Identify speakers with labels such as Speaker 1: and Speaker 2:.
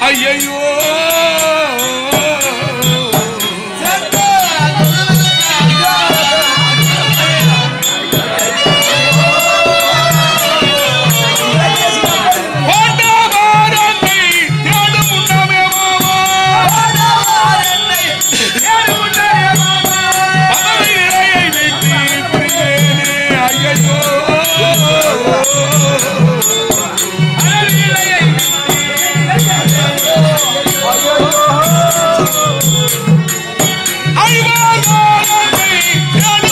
Speaker 1: ஐயோ ஐயோ I'm gonna be.